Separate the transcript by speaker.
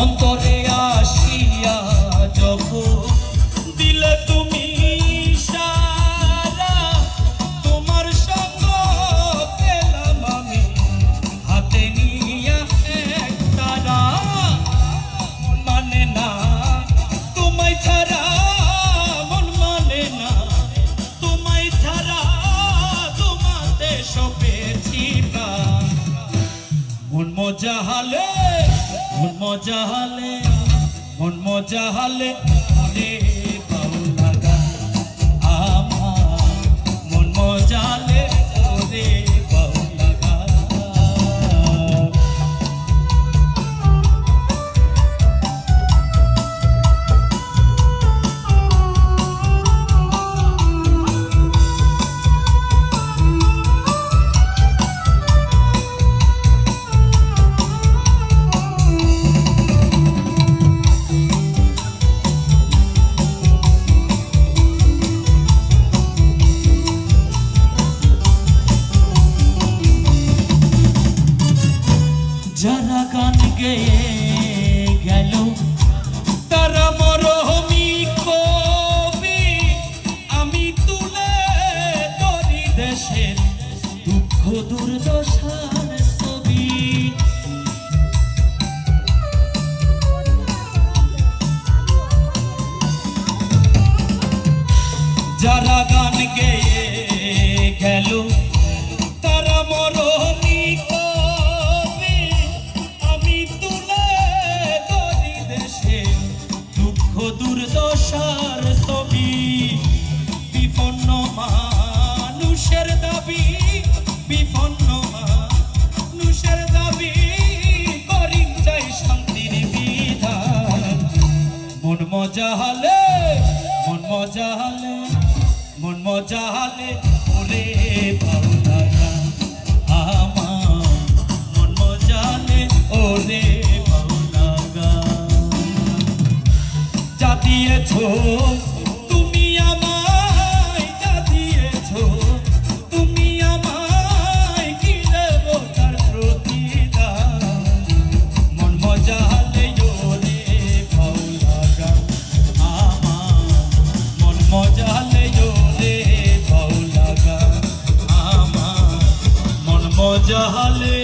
Speaker 1: অন্তরে আসিয়া যখন দিলে তুমি সারা, তোমার পেলাম আমি। হাতে নিয়া মন মানে না ছাড়া মন মানে না। ছাড়া মন মজা হালে মন মজা হালে মনে আমার মন মজা হালে ওরে যারা গান গেয়ে গেল, তারা মরহমি কবি। আমি তুলে তরি দেশের দুঃখ দুর্দশার ছবি। যারা গান গেয়ে গেল, তারা মরণি দুঃখ দুর্দশার ছবি, বিপন্ন মানুষের দাবি, বিপন্ন মানুষের দাবি করি চাই শান্তির বিধান। মন মজা হলে মন মজা হলে মন মজা হলে ওরে গান আমার মন মজা হলে ওরে দিয়েছ তুমি আমায় যা তুমি আমায় কি দেব তার প্রতিদান? মন মজা হলে ওরে বাউলা গান আমার মন মজা হলে ওরে বাউলা গান আমার মন মজা হলে